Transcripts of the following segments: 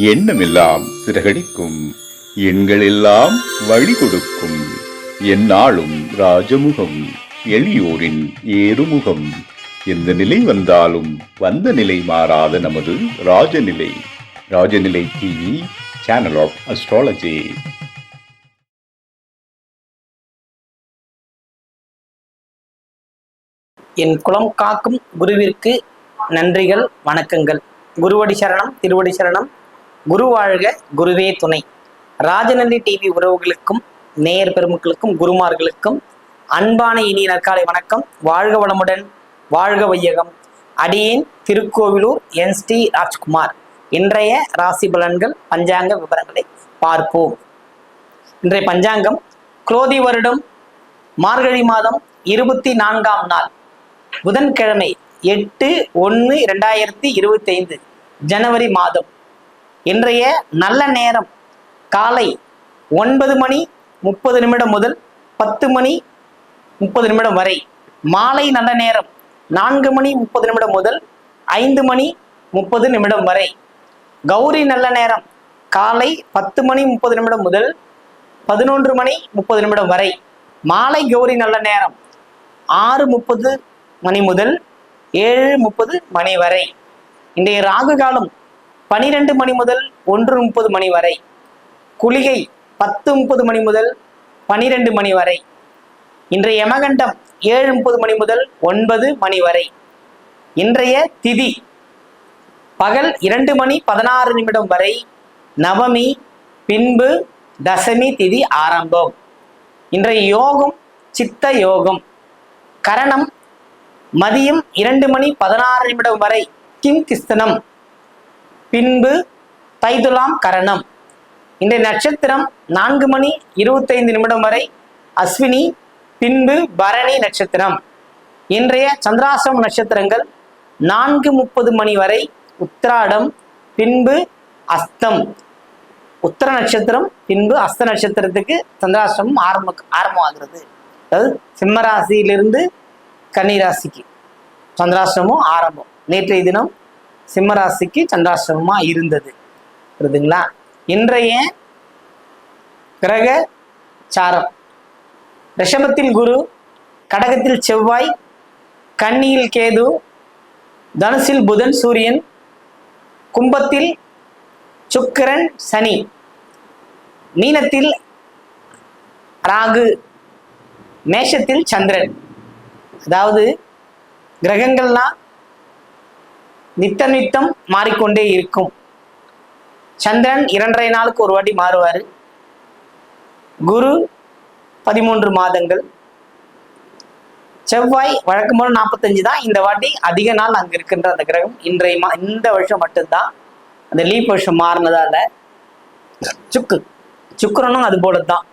எண்ணமெல்லாம் சிறகடிக்கும். எண்களெல்லாம் வழி கொடுக்கும் எந்நாளும் ராஜமுகம் எளியோரின் ஏறுமுகம். எந்த நிலை வந்தாலும் வந்த நிலை மாறாத நமது Rajanilai. Rajanilai TV channel of astrology என் குலம் காக்கும் குருவிற்கு நன்றிகள் வணக்கங்கள். குருவடி சரணம் திருவடி சரணம். குரு வாழ்க குருவே துணை. ராஜநந்தி டிவி உறவுகளுக்கும் நேயர் பெருமக்களுக்கும் குருமார்களுக்கும் அன்பான இனிய நற்காலை வணக்கம். வாழ்க வளமுடன் வாழ்க வையகம். அடியேன் திருக்கோவிலூர் என். ஸ்ரீ ராஜ்குமார். இன்றைய ராசி பலன்கள் பஞ்சாங்க விவரங்களை பார்ப்போம். இன்றைய பஞ்சாங்கம் குரோதி வருடம் மார்கழி மாதம் இருபத்தி நான்காம் நாள். புதன்கிழமை எட்டு ஒன்று ரெண்டாயிரத்தி இருபத்தைந்து ஜனவரி மாதம். இன்றைய நல்ல நேரம் காலை ஒன்பது மணி முப்பது நிமிடம் முதல் பத்து மணி முப்பது நிமிடம் வரை. மாலை நல்ல நேரம் நான்கு மணி முப்பது நிமிடம் முதல் ஐந்து மணி முப்பது நிமிடம் வரை. கௌரி நல்ல நேரம் காலை பத்து மணி முப்பது நிமிடம் முதல் பதினொன்று மணி முப்பது நிமிடம் வரை. மாலை கௌரி நல்ல நேரம் ஆறு முப்பது மணி முதல் ஏழு முப்பது மணி வரை. இன்றைய ராகு காலம் பனிரெண்டு மணி முதல் ஒன்று முப்பது மணி வரை. குளிகை பத்து முப்பது மணி முதல் பனிரெண்டு மணி வரை. இன்றைய யமகண்டம் ஏழு முப்பது மணி முதல் ஒன்பது மணி வரை. இன்றைய திதி பகல் இரண்டு மணி பதினாறு நிமிடம் வரை. நவமி பின்பு தசமி திதி ஆரம்பம். இன்றைய யோகம் சித்த யோகம். கரணம் மதியம் இரண்டு மணி பதினாறு நிமிடம் வரை. கிம் கிஸ்தனம் பின்பு தைதுலாம் கரணம். இன்றைய நட்சத்திரம் நான்கு மணி இருபத்தைந்து நிமிடம் வரை அஸ்வினி பின்பு பரணி நட்சத்திரம். இன்றைய சந்திராசிரம நட்சத்திரங்கள் நான்கு முப்பது மணி வரை உத்திராடம் பின்பு அஸ்தம். உத்தர நட்சத்திரம் பின்பு அஸ்த நட்சத்திரத்துக்கு சந்திராசிரமம் ஆரம்ப ஆரம்பமாகிறது. அதாவது சிம்மராசியிலிருந்து கன்னிராசிக்கு சந்திராசிரமம் ஆரம்பம். நேற்றைய தினம் சிம்மராசிக்கு சந்திராசிரமமா இருந்தது. புரியுதுங்களா? இன்றைய கிரக சாரம். ரிஷபத்தில் குரு கடகத்தில் செவ்வாய் கன்னியில் கேது தனுசில் புதன் சூரியன் கும்பத்தில் சுக்கிரன் சனி. மீனத்தில் ராகு மேஷத்தில் சந்திரன். அதாவது கிரகங்கள்லாம் நித்த நித்தம் மாறிக்கொண்டே இருக்கும். சந்திரன் இரண்டரை நாளுக்கு ஒரு வாட்டி மாறுவார். குரு பதிமூன்று மாதங்கள். செவ்வாய் வழக்கம் போல நாற்பத்தஞ்சு தான். இந்த வாட்டி அதிக நாள் அங்கே இருக்கின்ற அந்த கிரகம் இன்றைய மா இந்த வருஷம் மட்டும்தான். அந்த லீப் வருஷம் மாறினதால சுக்கு. சுக்கரனும் அது போல தான்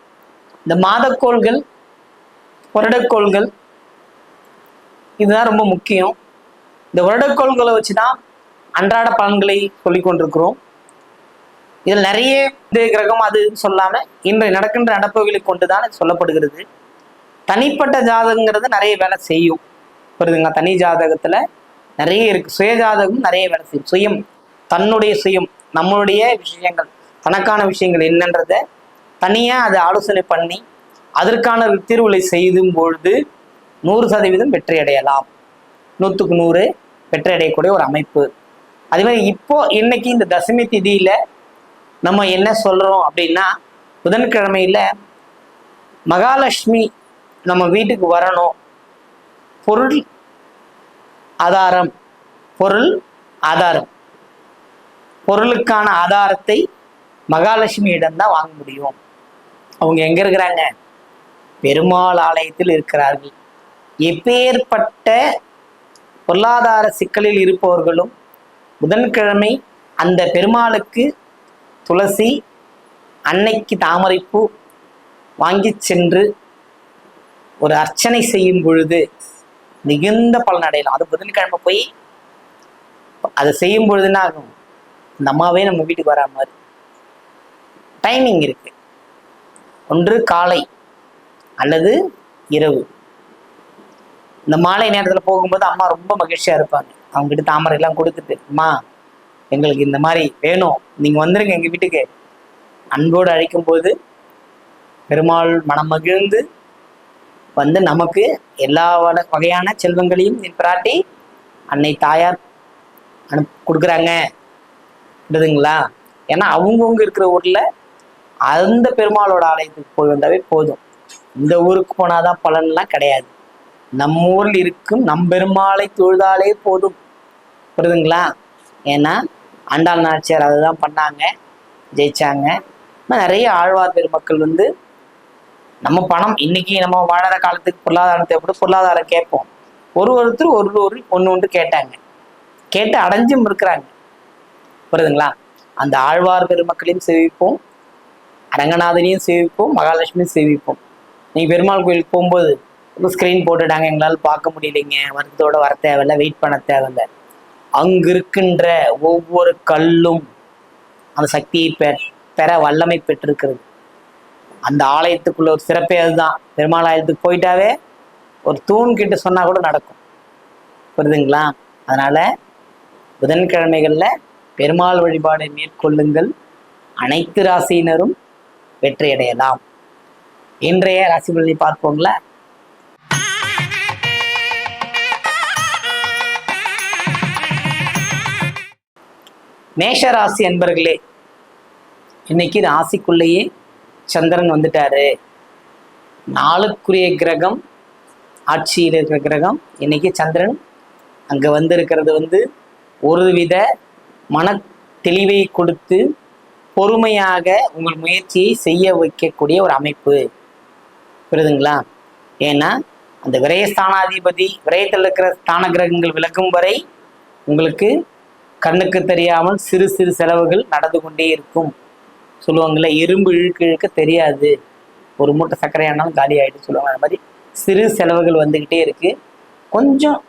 இந்த மாதக்கோள்கள் வருடக்கோள்கள் இதுதான் ரொம்ப முக்கியம். இந்த வருடக்கோள்களை வச்சு தான் அன்றாட பலன்களை சொல்லி கொண்டிருக்கிறோம். இதில் நிறைய இந்த கிரகம் அது சொல்லாம இன்றைய நடக்கின்ற நடப்புகளை கொண்டு தான் சொல்லப்படுகிறது. தனிப்பட்ட ஜாதகங்கிறது நிறைய வேலை செய்யும். புரியுதுங்க தனி ஜாதகத்துல நிறைய இருக்கு. சுய ஜாதகம் நிறைய வேலை செய்யும். சுயம் தன்னுடைய சுயம் நம்மளுடைய விஷயங்கள் தனக்கான விஷயங்கள் என்னன்றத தனியா அதை ஆலோசனை பண்ணி அதற்கான தீர்வுகளை செய்தும் பொழுது நூறு சதவீதம் வெற்றி அடையலாம் நூற்றுக்கு நூறு பெற்றடையக்கூடிய ஒரு அமைப்பு. அதே மாதிரி இப்போ இன்னைக்கு இந்த தசமி திதியில நம்ம என்ன சொல்றோம் அப்படின்னா புதன்கிழமையில மகாலட்சுமி நம்ம வீட்டுக்கு வரணும். பொருள் ஆதாரம் பொருள் ஆதாரம். பொருளுக்கான ஆதாரத்தை மகாலட்சுமியிடம் தான் வாங்க முடியும். அவங்க எங்க இருக்கிறாங்க? பெருமாள் ஆலயத்தில் இருக்கிறார்கள். எப்பேற்பட்ட பொருளாதார சிக்கலில் இருப்பவர்களும் புதன்கிழமை அந்த பெருமாளுக்கு துளசி அன்னைக்கு தாமரைப்பூ வாங்கி சென்று ஒரு அர்ச்சனை செய்யும் பொழுது மிகுந்த பலன் அடையலாம். அது புதன்கிழமை போய் அதை செய்யும் பொழுது என்ன ஆகும்? இந்த அம்மாவே நம்ம வீட்டுக்கு வரா மாதிரி டைமிங் இருக்கு. ஒன்று காலை அல்லது இரவு. இந்த மாலை நேரத்தில் போகும்போது அம்மா ரொம்ப மகிழ்ச்சியா இருப்பாங்க. அவங்ககிட்ட தாமரை எல்லாம் கொடுத்துட்டு அம்மா எங்களுக்கு இந்த மாதிரி வேணும். நீங்க வந்துருங்க எங்க வீட்டுக்கு. அன்போடு அழைக்கும் போது பெருமாள் மனம் மகிழ்ந்து வந்து நமக்கு எல்லா வகையான செல்வங்களையும் பிராட்டி அன்னை தாயார் அனு கொடுக்குறாங்க. புரியுதுங்களா? ஏன்னா அவங்கவுங்க இருக்கிற ஊர்ல அந்த பெருமாளோட ஆலயத்துக்கு போய் வந்தாவே போதும். இந்த ஊருக்கு போனாதான் பலன்லாம் கிடையாது. நம்ம ஊரில் இருக்கும் நம் பெருமாளை தொழுதாலே போதும். புரியுதுங்களா ஏன்னா ஆண்டாள் நாச்சியார் அதுதான் பண்ணாங்க ஜெயிச்சாங்க. நிறைய ஆழ்வார் பெருமக்கள் வந்து நம்ம பணம் இன்னைக்கு நம்ம வாழற காலத்துக்கு பொருளாதாரம் தேவைப்படும் பொருளாதாரம் கேட்போம். ஒரு ஒருத்தர் ஒரு ஒரு ஒன்று ஒன்று கேட்டாங்க. கேட்டு அடைஞ்சும் இருக்கிறாங்க. புரியுதுங்களா அந்த ஆழ்வார் பெருமக்களையும் சேவிப்போம் அரங்கநாதனையும் சேவிப்போம் மகாலட்சுமியும் சேவிப்போம். நீங்கள் பெருமாள் கோயிலுக்கு போகும்போது ஸ்க்ரீன் போட்டுட்டாங்க. எங்களால் பார்க்க முடியலைங்க. வருத்தத்தோட வர தேவையில்ல. வெயிட் பண்ண தேவையில்ல. அங்கு இருக்கின்ற ஒவ்வொரு கல்லும் அந்த சக்தியை பெ பெற வல்லமை பெற்றிருக்கிறது. அந்த ஆலயத்துக்குள்ள ஒரு சிறப்பே அதுதான். பெருமாள் ஆலயத்துக்கு போயிட்டாவே ஒரு தூண் கிட்ட சொன்னா கூட நடக்கும். புரியுதுங்களா? அதனால புதன்கிழமைகள்ல பெருமாள் வழிபாடை மேற்கொள்ளுங்கள். அனைத்து ராசியினரும் வெற்றியடையலாம். இன்றைய ராசி பலனை பார்ப்போங்களா? மேஷ ராசி அன்பர்களே இன்னைக்கு ராசிக்குள்ளேயே சந்திரன் வந்துட்டாரு. நாளுக்குரிய கிரகம் ஆட்சியில் இருக்கிற கிரகம் இன்னைக்கு சந்திரன் அங்க வந்து இருக்கிறது வந்து மன தெளிவை கொடுத்து பொறுமையாக உங்கள் முயற்சியை செய்ய வைக்கக்கூடிய ஒரு அமைப்பு. புரியுதுங்களா? ஏன்னா அந்த விரயஸ்தானாதிபதி விரயத்தில் இருக்கிற ஸ்தான கிரகங்கள் விலகும் வரை உங்களுக்கு கண்ணுக்கு தெரியாமல் சிறு சிறு செலவுகள் நடந்து கொண்டே இருக்கும். சொல்லுவாங்கல்ல எறும்பு இழுக்கு இழுக்க தெரியாது. ஒரு மூட்டை சர்க்கரையானாலும் காலி ஆகிட்டு சொல்லுவாங்க. அந்த மாதிரி சிறு செலவுகள் வந்துக்கிட்டே இருக்கு. கொஞ்சம்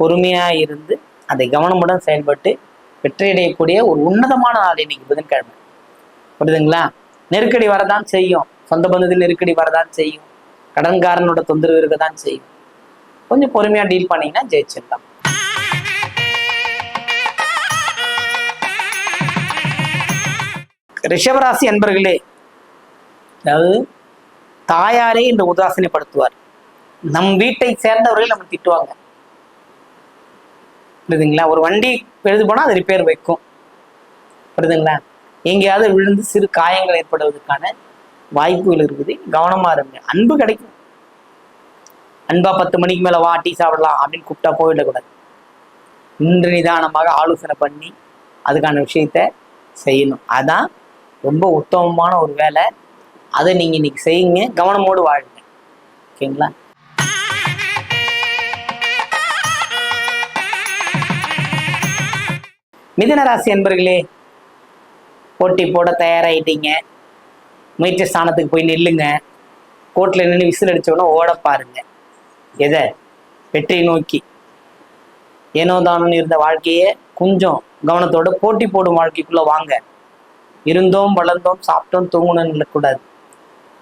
பொறுமையாக இருந்து அதை கவனமுடன் செயல்பட்டு வெற்றியடையக்கூடிய ஒரு உன்னதமான நாள் இன்னைக்கு புதன்கிழமை. புரியுதுங்களா? நெருக்கடி வரதான் செய்யும். சொந்த பந்தத்தில் நெருக்கடி வரதான் செய்யும். கடன்காரனோட தொந்தரவு இருக்க தான் செய்யும். கொஞ்சம் பொறுமையாக டீல் பண்ணீங்கன்னா ஜெயிச்சிடலாம். ரிஷபராசி அன்பர்களே அதாவது தாயாரே இந்த உதாசனைப்படுத்துவார். நம் வீட்டை சேர்ந்தவர்கள் நம்ம திட்டுவாங்க. புரியுதுங்களா? ஒரு வண்டி எழுது போனால் அது ரிப்பேர் வைக்கும். புரியுதுங்களா? எங்கேயாவது விழுந்து சிறு காயங்கள் ஏற்படுவதற்கான வாய்ப்புகள் இருக்குது. கவனமா இருங்க. அன்பு கிடைக்கும். அன்பா பத்து மணிக்கு மேல வா டீ சாப்பிடலாம் அப்படின்னு கூப்பிட்டா போயிடக்கூடாது இன்று நிதானமாக ஆலோசனை பண்ணி அதுக்கான விஷயத்த செய்யணும். அதான் ரொம்ப உத்தமமான ஒரு வேலை. அதை நீங்க இன்னைக்கு செய்யுங்க. கவனமோடு வாழுங்க. ஓகேங்களா? மிதன ராசி என்பர்களே போட்டி போட தயாராயிட்டீங்க. முயற்சி ஸ்தானத்துக்கு போய் நில்லுங்க. கோட்டில் நின்று விசில் அடிச்சோன்னா ஓட பாருங்க. எதை? வெற்றி நோக்கி. ஏனோ தானோன்னு இருந்த வாழ்க்கையை கொஞ்சம் கவனத்தோட போட்டி போடும் வாழ்க்கைக்குள்ள வாங்க. இருந்தோம் வளர்ந்தோம் சாப்பிட்டோம் தூங்கணும்னு கூடாது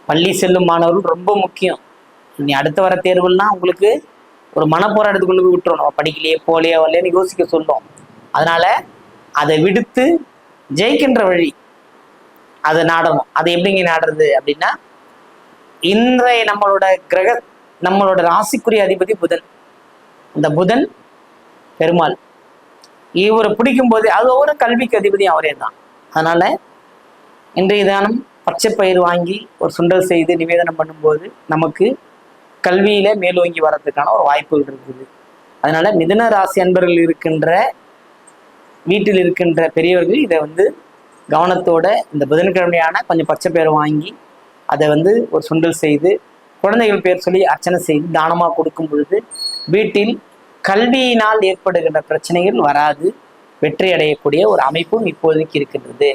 பள்ளி செல்லும் மாணவர்கள் ரொம்ப முக்கியம். இனி அடுத்து வர தேர்வுலாம் உங்களுக்கு ஒரு மனப்போராட்டத்துக்கு கொண்டு போய் விட்டுரும் நம்ம படிக்கலையே போலையே வரலையேன்னு யோசிக்க சொல்லும். அதனால அதை விடுத்து ஜெயிக்கின்ற வழி அதை நாடணும் அது எப்படிங்க நாடுறது அப்படின்னா இன்றைய நம்மளோட கிரக நம்மளோட ராசிக்குரிய அதிபதி புதன். இந்த புதன் பெருமாள். இவரை பிடிக்கும் போது அது ஒவ்வொரு கல்விக்கு அதிபதியும் அவரே தான். அதனால இன்றைய தினம் பச்சை பயிர் வாங்கி ஒரு சுண்டல் செய்து நிவேதனம் பண்ணும்போது நமக்கு கல்வியில மேலோங்கி வர்றதுக்கான ஒரு வாய்ப்புகள் இருக்குது. அதனால மிதன ராசி அன்பர்கள் இருக்கின்ற வீட்டில் இருக்கின்ற பெரியவர்கள் இதை வந்து கவனத்தோட இந்த புதன்கிழமையான கொஞ்சம் பச்சை பயிர் வாங்கி அதை வந்து ஒரு சுண்டல் செய்து குழந்தைகள் பேர் சொல்லி அர்ச்சனை செய்து தானமாக கொடுக்கும் பொழுது வீட்டில் கல்வியினால் ஏற்படுகின்ற பிரச்சனைகள் வராது. வெற்றி அடையக்கூடிய ஒரு அமைப்பும் இப்போதைக்கு இருக்கின்றது.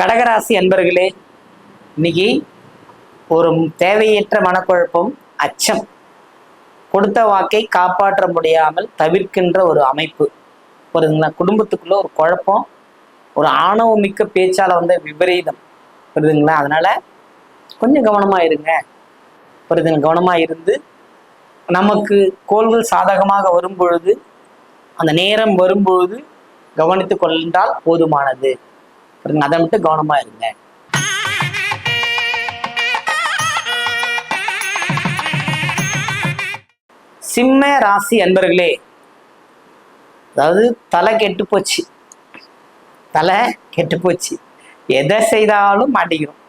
கடகராசி அன்பர்களே இன்னைக்கு ஒரு தேவையற்ற மனக்குழப்பம் அச்சம். கொடுத்த வாக்கை காப்பாற்ற முடியாமல் தவிர்க்கின்ற ஒரு அமைப்பு. புரியுதுங்களா? குடும்பத்துக்குள்ள ஒரு குழப்பம் ஒரு ஆணவமிக்க பேச்சால் வந்த விபரீதம். புரியுதுங்களா? அதனால கொஞ்சம் கவனமாக இருங்க. புரியுதுங்க? கவனமாக இருந்து நமக்கு கோள்கள் சாதகமாக வரும் பொழுது அந்த நேரம் வரும்பொழுது கவனித்து கொண்டால் போதுமானது. அதை மட்டும் கவனமா இருங்க. சிம்ம ராசி அன்பர்களே அதாவது தலை கெட்டு போச்சு. தலை கெட்டு போச்சு. எதை செய்தாலும் மாட்டிக்கிறோம்.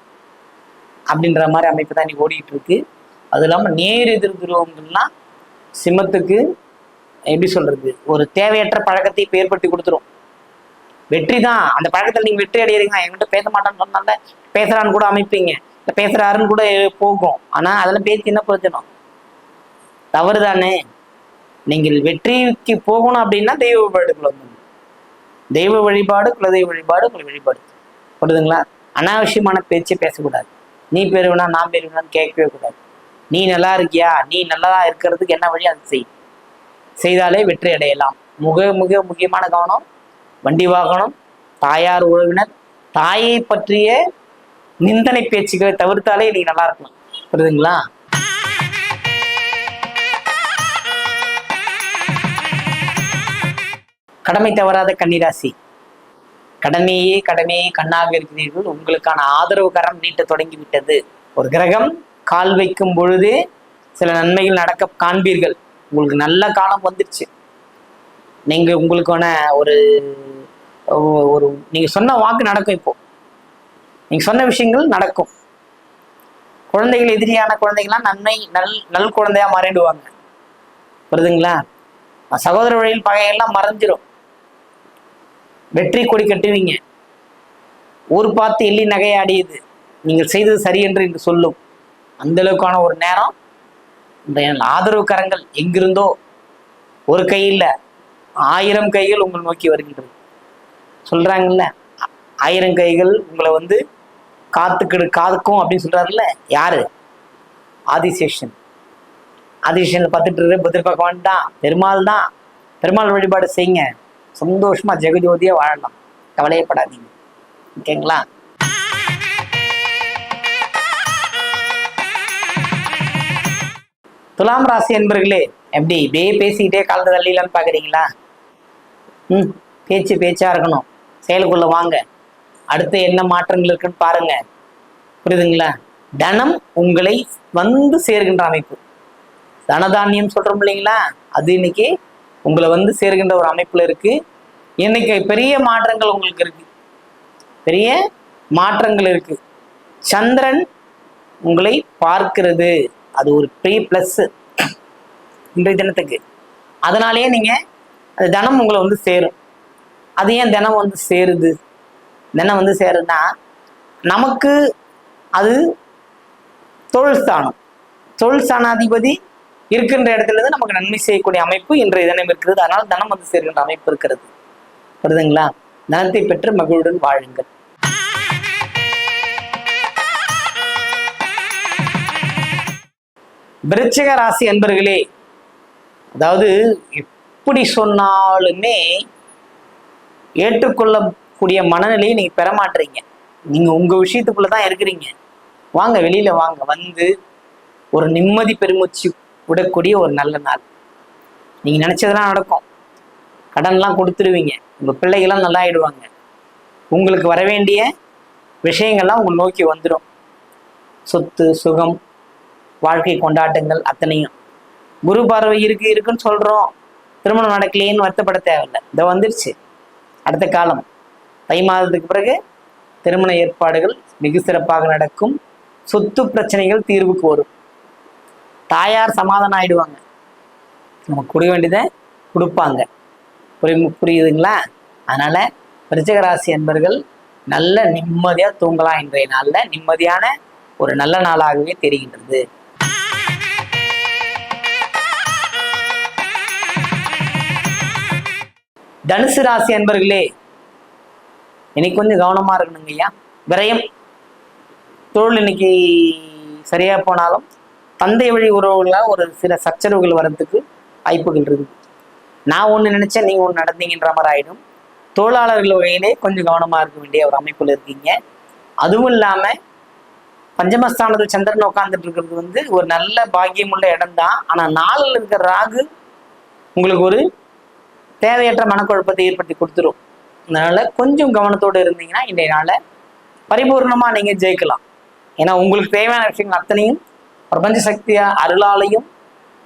அப்படின்ற மாதிரி அமைப்பு தான் நீ ஓடிட்டு இருக்கு. அது இல்லாமல் நேர் எதிர் துருவங்கள்லாம் சிம்மத்துக்கு எப்படி சொல்றது ஒரு தேவையற்ற பழக்கத்தை ஏற்படுத்தி கொடுத்துரும். வெற்றி தான் அந்த பழக்கத்தில் நீங்க வெற்றி அடையிறீங்க. என்கிட்ட பேச மாட்டேன்னு சொன்னால பேசுறான்னு கூட அமைப்பீங்க. இந்த பேசுறாருன்னு கூட போகும். ஆனா அதெல்லாம் பேசி என்ன பிரச்சனை? தவறு தானே நீங்கள் வெற்றிக்கு போகணும் அப்படின்னா தெய்வ வழிபாடுக்குள்ள வந்து தெய்வ வழிபாடு குலதெய்வ வழிபாடு உங்களை வழிபாடு. புரியுதுங்களா? அனாவசியமான பேச்சை பேசக்கூடாது. நீ பெறுவனா நான் பெறுவனான்னு கேட்கவே கூடாது. நீ நல்லா இருக்கியா? நீ நல்லா இருக்கிறதுக்கு என்ன வழி? அது செய். செய்தாலே வெற்றி அடையலாம். மிக மிக முக்கியமான கவனம் வண்டி வாகனம் தாயார் உறவினர் தாயை பற்றிய நிந்தனை பேச்சுக்களை தவிர்த்தாலே நீ நல்லா இருக்கலாம் புரியுதுங்களா? கடமை தவறாத கன்னிராசி. கடமையே கடமையே கண்ணாக இருக்கிறீர்கள். உங்களுக்கான ஆதரவு கரம் நீட்ட தொடங்கி விட்டது ஒரு கிரகம் கால் வைக்கும் பொழுதே சில நன்மைகள் நடக்க காண்பீர்கள். உங்களுக்கு நல்ல காலம் வந்துருச்சு. நீங்கள் உங்களுக்கான ஒரு ஒரு நீங்க சொன்ன வாக்கு நடக்கும் இப்போ. நீங்க சொன்ன விஷயங்கள் நடக்கும். குழந்தைகள் எதிரியான குழந்தைகள்லாம் நன்மை நல் நல் குழந்தையா மாறிடுவாங்க. புரியுதுங்களா சகோதர வழியில் பகையெல்லாம் மறைஞ்சிரும். வெற்றி கொடி கட்டுவீங்க. ஊர் பார்த்து எள்ளி நகையாடியது. நீங்கள் செய்தது சரி என்று இன்று சொல்லும். அந்த அளவுக்கான ஒரு நேரம். இந்த ஆதரவு கரங்கள் எங்கிருந்தோ? ஒரு கையில் ஆயிரம் கைகள் உங்களை நோக்கி வருகின்றது. சொல்கிறாங்கல்ல ஆ- ஆயிரம் கைகள் உங்களை வந்து காத்துக்கிடு காத்துக்கும் அப்படின்னு சொல்கிறாருல்ல யாரு? ஆதிசேஷன். ஆதிசேஷனில் பார்த்துட்டு இரு, புத்திர பகவான் தான். பெருமாள் தான். பெருமாள் வழிபாடு செய்யுங்க. சந்தோஷமாக ஜெகஜோதியாக வாழலாம். கவலையப்படாதீங்க ஓகேங்களா துலாம் ராசி என்பர்களே எப்படி? இப்படியே பேசிக்கிட்டே காலத்தை தள்ளிலான்னு பார்க்குறீங்களா ம் பேச்சு பேச்சாக இருக்கணும். செயலுக்குள்ள வாங்க. அடுத்து என்ன மாற்றங்கள் இருக்குன்னு பாருங்க. புரியுதுங்களா? தனம் உங்களை வந்து சேர்கின்ற அமைப்பு. தனதானியம் சொல்றோம் இல்லைங்களா? அது இன்னைக்கு உங்களை வந்து சேர்கின்ற ஒரு அமைப்புல இருக்கு. இன்னைக்கு பெரிய மாற்றங்கள் உங்களுக்கு இருக்கு. பெரிய மாற்றங்கள் இருக்கு. சந்திரன் உங்களை பார்க்கிறது. அது ஒரு பெரிய ப்ளஸ்ஸு இன்றைய தினத்துக்கு. அதனாலேயே நீங்க அந்த தினம் உங்களை வந்து சேரும். அது ஏன் தினம் வந்து சேருது? தினம் வந்து சேருதுன்னா நமக்கு அது தொழில் ஸ்தானம். தொழில் ஸ்தானாதிபதி இருக்கின்ற இடத்துல இருந்து நமக்கு நன்மை செய்யக்கூடிய அமைப்பு இன்றைய தினம் இருக்கிறது. அதனால் தனம் வந்து சேர்கின்ற அமைப்பு இருக்கிறது. புரியுதுங்களா? தனத்தை பெற்று மகிழுடன் வாழுங்கள். விருச்சிக ராசி அன்பர்களே அதாவது எப்படி சொன்னாலுமே ஏற்றுக்கொள்ளக்கூடிய மனநிலையை நீங்க பெற மாட்டீங்க நீங்க உங்க விஷயத்துக்குள்ளே தான் இருக்கிறீங்க. வாங்க வெளியில வாங்க. வந்து ஒரு நிம்மதி பெருமூச்சு விடக்கூடிய ஒரு நல்ல நாள். நீங்க நினைச்சதெல்லாம் நடக்கும். கடன்லாம் கொடுத்துருவீங்க. உங்க பிள்ளைகள்லாம் நல்லா ஆயிடுவாங்க உங்களுக்கு வர வேண்டிய விஷயங்கள்லாம் உங்களை நோக்கி வந்துடும் சொத்து சுகம் வாழ்க்கை கொண்டாட்டங்கள் அத்தனையும். குரு பார்வை இருக்கு இருக்குன்னு சொல்றோம். திருமணம் நடக்கலையேன்னு வருத்தப்பட தேவையில்லை. இதை வந்துருச்சு. அடுத்த காலம் தை மாதத்துக்கு பிறகு திருமண ஏற்பாடுகள் மிக சிறப்பாக நடக்கும். சொத்து பிரச்சனைகள் தீர்வுக்கு வரும். தாயார் சமாதானம் ஆயிடுவாங்க. நம்ம கொடுக்க வேண்டியதை கொடுப்பாங்க. புரியும் புரியுதுங்களா? அதனால விருச்சகராசி என்பர்கள் நல்ல நிம்மதியாக தூங்கலாம் இன்றைய நாளில். நிம்மதியான ஒரு நல்ல நாளாகவே தெரிகின்றது. தனுசு ராசி அன்பர்களே இன்னைக்கு கொஞ்சம் கவனமா இருக்கணுங்க ஐயா. விரயம் தொழில் இன்னைக்கு சரியா போனாலும் தந்தை வழி உறவுகளாக ஒரு சில சச்சரவுகள் வர்றதுக்கு வாய்ப்புகள் இருக்குது. நான் ஒன்று நினைச்சேன் நீங்கள் ஒன்று நடந்தீங்கன்ற மாதிரி ஆகிடும் தொழிலாளர்கள் வகையிலே கொஞ்சம் கவனமாக இருக்க வேண்டிய ஒரு அமைப்பில் இருக்கீங்க. அதுவும் இல்லாமல் பஞ்சமஸ்தானத்தில் சந்திரன் உட்காந்துட்டு இருக்கிறது வந்து ஒரு நல்ல பாக்கியமுள்ள இடம் தான் நாளில் இருக்கிற ராகு உங்களுக்கு ஒரு தேவையற்ற மனக்குழப்பத்தை ஏற்படுத்தி கொடுத்துரும். அதனால கொஞ்சம் கவனத்தோடு இருந்தீங்கன்னா இன்றைய நாளை பரிபூர்ணமாக நீங்கள் ஜெயிக்கலாம். ஏன்னா உங்களுக்கு தேவையான விஷயங்கள் அத்தனையும் பிரபஞ்ச சக்தியா அருளாலையும்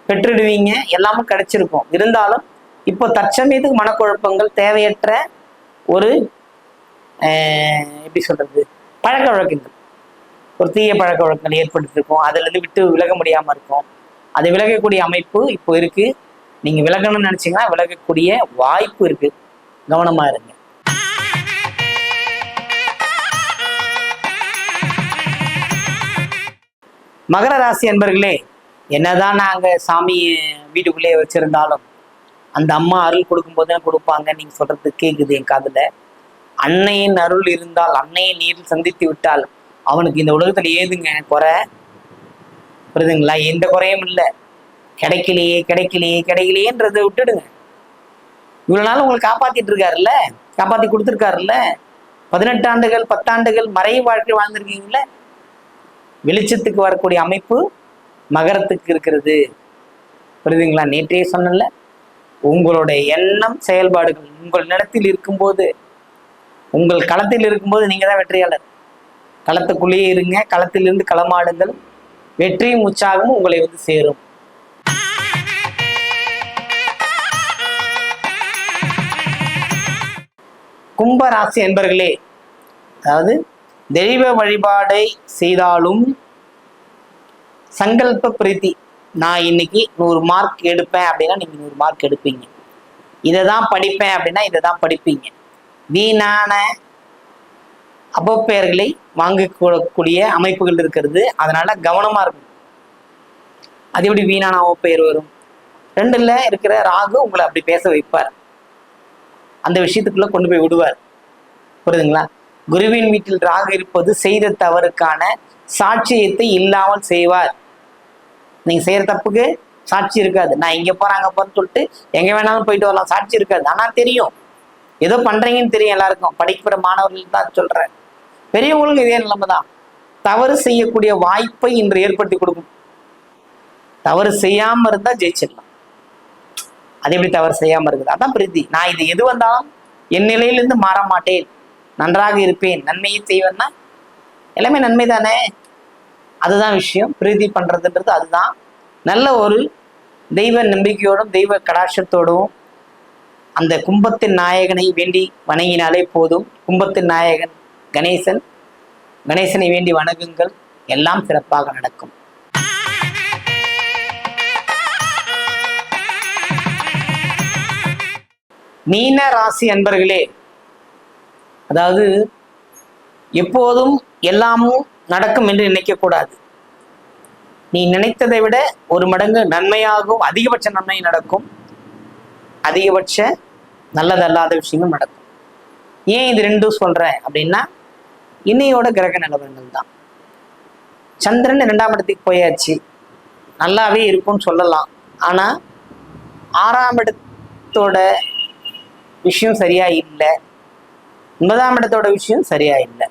பெற்றுடுவீங்க. எல்லாமும் கிடைச்சிருக்கும். இருந்தாலும் இப்போ தற்சமயத்துக்கு மனக்குழப்பங்கள் தேவையற்ற ஒரு எப்படி சொல்றது? பழக்க வழக்கங்கள். ஒரு தீய பழக்க வழக்கங்கள் ஏற்பட்டு இருக்கும். அதுலேருந்து விட்டு விலக முடியாமல் இருக்கும். அது விலகக்கூடிய அமைப்பு இப்போ இருக்கு. நீங்க விலகணும்னு நினைச்சீங்கன்னா விலகக்கூடிய வாய்ப்பு இருக்கு. கவனமா இருங்க. மகர ராசி அன்பர்களே என்னதான் நாங்க சாமி வீட்டுக்குள்ளேயே வச்சிருந்தாலும் அந்த அம்மா அருள் கொடுக்கும்போது தான் கொடுப்பாங்க. நீங்க சொல்றது கேக்குது என் காதுல. அன்னையின் அருள் இருந்தால் அன்னையை நீரில் சந்தித்து விட்டால் அவனுக்கு இந்த உலகத்துல ஏதுங்க குறை? புரியுதுங்களா? எந்த குறையும் இல்லை. கிடைக்கலையே கிடைக்கலையே கிடைக்கலையேன்றதை விட்டுடுங்க. இவ்வளோ நாள் உங்களை காப்பாத்திட்டு இருக்காருல்ல? காப்பாத்தி கொடுத்துருக்காருல்ல? பதினெட்டு ஆண்டுகள் பத்தாண்டுகள் மறை வாழ்க்கை வாழ்ந்துருக்கீங்கள வெளிச்சத்துக்கு வரக்கூடிய அமைப்பு மகரத்துக்கு இருக்கிறது. புரியுதுங்களா? நேற்றே சொன்னல உங்களுடைய எண்ணம் செயல்பாடுகள் உங்கள் நிலத்தில் இருக்கும்போது உங்கள் களத்தில் இருக்கும்போது நீங்கள் தான் வெற்றியாளர். களத்துக்குள்ளேயே இருங்க களத்திலிருந்து களமாடுங்கள். வெற்றியும் உற்சாகமும் உங்களை வந்து சேரும். கும்பராசி என்பர்களே அதாவது தெய்வ வழிபாடை செய்தாலும் சங்கல்ப பிரீத்தி நான் இன்னைக்கு நூறு மார்க் எடுப்பேன் அப்படின்னா நீங்க நூறு மார்க் எடுப்பீங்க. இதை தான் படிப்பேன் அப்படின்னா இதை தான் படிப்பீங்க. வீணான அபப்பெயர்களை வாங்கக்கூடக்கூடிய அமைப்புகள் இருக்கிறது. அதனால கவனமா இருக்கும் அது எப்படி வீணான அவப்பெயர் வரும்? ரெண்டுல இருக்கிற ராகு உங்களை அப்படி பேச வைப்பார். அந்த விஷயத்துக்குள்ள கொண்டு போய் விடுவார். புரியுதுங்களா? குருவின் வீட்டில் ராகு இருப்பது செய்த தவறுக்கான சாட்சியத்தை இல்லாமல் செய்வார். நீங்க செய்யற தப்புக்கு சாட்சி இருக்காது. நான் இங்க போறேன் அங்க போறேன்னு சொல்லிட்டு எங்க வேணாலும் போயிட்டு வரலாம். சாட்சி இருக்காது. ஆனா தெரியும். ஏதோ பண்றீங்கன்னு தெரியும் எல்லாருக்கும். படிக்கிற மாணவர்களுக்கு தான் சொல்றேன். பெரியவங்களுக்கு இதே நிலைமை தான். தவறு செய்யக்கூடிய வாய்ப்பை இன்று ஏற்படுத்தி கொடுக்கும். தவறு செய்யாம இருந்தா ஜெயிச்சிடலாம். அது எப்படி தவறு செய்யாமல் இருக்குது? அதான் பிரீத்தி நான் இது எது வந்தாலும் என் நிலையிலிருந்து மாற மாட்டேன். நன்றாக இருப்பேன். நன்மையை செய்வேன்னா எல்லாமே நன்மை தானே? அதுதான் விஷயம். பிரீதி பண்ணுறதுன்றது அதுதான். நல்ல ஒரு தெய்வ நம்பிக்கையோடும் தெய்வ கடாட்சத்தோடும் அந்த கும்பத்தின் நாயகனை வேண்டி வணங்கினாலே போதும். கும்பத்தின் நாயகன் கணேசன். கணேசனை வேண்டி வணங்குங்கள். எல்லாம் சிறப்பாக நடக்கும். மீன ராசி அன்பர்களே அதாவது எப்போதும் எல்லாமும் நடக்கும் என்று நினைக்கக்கூடாது நீ நினைத்ததை விட ஒரு மடங்கு நன்மையாகவும் அதிகபட்ச நன்மை நடக்கும். அதிகபட்ச நல்லதல்லாத விஷயங்கள் நடக்கும். ஏன் இது ரெண்டும் சொல்றேன் அப்படின்னா இன்னையோட கிரக நிலவரங்கள் தான். சந்திரன் இரண்டாம் இடத்துக்கு போயாச்சு. நல்லாவே இருக்கும்னு சொல்லலாம். ஆனா ஆறாம் இடத்தோட விஷயம் சரியா இல்லை. ஒன்பதாம் இடத்தோட விஷயம் சரியா இல்லை.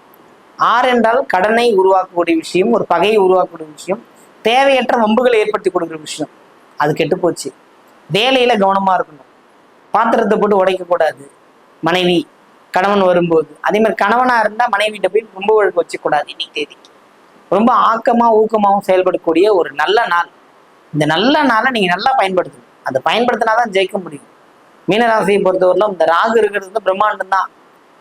ஆறு என்றால் கடனை உருவாக்கக்கூடிய விஷயம் ஒரு பகையை உருவாக்கக்கூடிய விஷயம் தேவையற்ற வம்புகளை ஏற்படுத்தி கொடுக்குற விஷயம். அது கெட்டு போச்சு. வேலையில கவனமா இருக்கணும். பாத்திரத்தை போட்டு உடைக்கக்கூடாது மனைவி கணவன் வரும்போது. அதே மாதிரி கணவனா இருந்தா மனைவிட்ட போய் ரொம்ப வழக்கு வச்சுக்கூடாது இன்னைக்கு தேதிக்கு. ரொம்ப ஆக்கமா ஊக்கமாகவும் செயல்படக்கூடிய ஒரு நல்ல நாள். இந்த நல்ல நாளை நீங்க நல்லா பயன்படுத்தணும். அதை பயன்படுத்தினாதான் ஜெயிக்க முடியும். மீனராசியை பொறுத்தவரையிலும் இந்த ராகு இருக்கிறது வந்து பிரம்மாண்டம் தான்.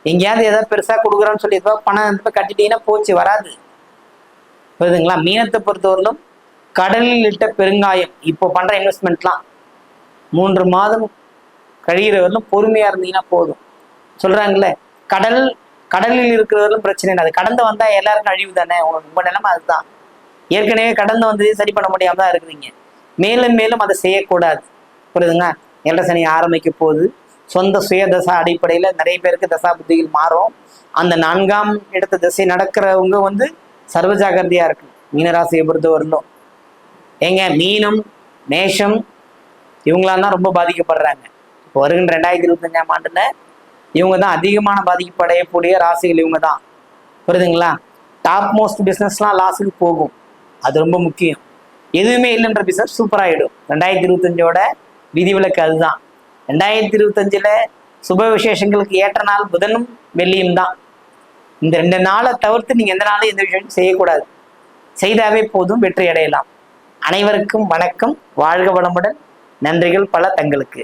எங்கேயாவது ஏதாவது பெருசா கொடுக்குறான்னு சொல்லி எதுவாக பணம் வந்து கட்டிட்டீங்கன்னா போச்சு வராது. புரியுதுங்களா? மீனத்தை பொறுத்தவரையிலும் கடலில் இட்ட பெருங்காயம் இப்போ பண்ற இன்வெஸ்ட்மெண்ட்லாம் மூன்று மாதம் கழிகிற வரலும் பொறுமையா இருந்தீங்கன்னா போதும். சொல்றாங்கல்ல கடல் கடலில் இருக்கிறவர்களும் பிரச்சனை இல்லை. அது கடந்து வந்தா எல்லாருக்கும் அழிவு தானே? உங்களுக்கு ரொம்ப நிலைமை அதுதான். ஏற்கனவே கடந்து வந்ததே சரி பண்ண முடியாமல் தான் இருக்கிறீங்க. மேலும் மேலும் அதை செய்யக்கூடாது. புரியுதுங்க ஏழரை சனி ஆரம்பிக்க போகுது. சொந்த சுய தசா நிறைய பேருக்கு தசா புத்திகள் மாறும். அந்த நான்காம் இடத்த திசை நடக்கிறவங்க வந்து சர்வ ஜாகிரதையா இருக்கு. மீனராசியை பொறுத்த வரலும் ஏங்க மீனம் மேஷம் இவங்களாம் தான் ரொம்ப பாதிக்கப்படுறாங்க. இப்போ வருகின்ற ரெண்டாயிரத்தி இருபத்தஞ்சாம் ஆண்டுல இவங்க தான் அதிகமான பாதிக்கப்படையக்கூடிய ராசிகள் இவங்க தான். புரியுதுங்களா? டாப் மோஸ்ட் பிஸ்னஸ்லாம் லாஸுக்கு போகும். அது ரொம்ப முக்கியம். எதுவுமே இல்லைன்ற பிஸ்னஸ் சூப்பராகிடும் ரெண்டாயிரத்தி இருபத்தஞ்சோட விதிவிலக்கு அதுதான். ரெண்டாயிரத்தி இருபத்தஞ்சில் சுப விசேஷங்களுக்கு ஏற்ற நாள் புதனும் வெள்ளியும் தான். இந்த ரெண்டு நாளை தவிர்த்து நீங்கள் எந்த நாளும் எந்த விஷயம் செய்யக்கூடாது. செய்தாவே போதும் வெற்றி அடையலாம். அனைவருக்கும் வணக்கம் வாழ்க வளமுடன். நன்றிகள் பல தங்களுக்கு.